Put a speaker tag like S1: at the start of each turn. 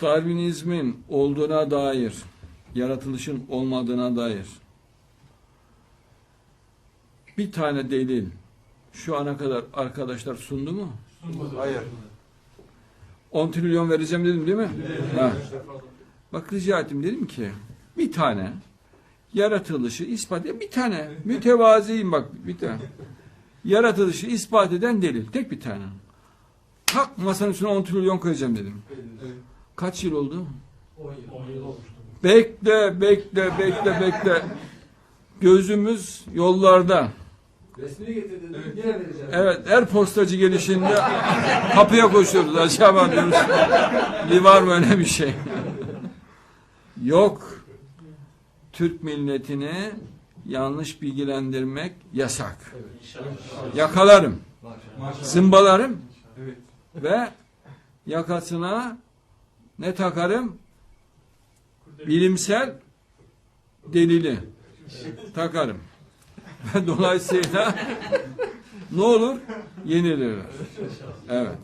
S1: Darwinizmin olduğuna dair, yaratılışın olmadığına dair bir tane delil şu ana kadar arkadaşlar sundu mu?
S2: Hayır.
S1: 10 trilyon vereceğim dedim değil mi? Ha. Bak rica ettim dedim ki bir tane yaratılışı ispat eden bir tane mütevaziyim bak bir tane. Yaratılışı ispat eden delil tek bir tane. Tak masanın üstüne 10 trilyon koyacağım dedim. Kaç yıl oldu? Bekle, bekle, bekle, bekle. Gözümüz yollarda.
S3: Resmini getirdin. Yine vereceğim.
S1: Evet, her postacı gelişinde kapıya koşuyoruz. Acaba diyoruz. Bir var mı öyle bir şey? Yok. Türk milletini yanlış bilgilendirmek yasak. Yakalarım. Zımbalarım. Ve yakasına ne takarım? Bilimsel delili takarım. Dolayısıyla ne olur? Yenilirler. Evet.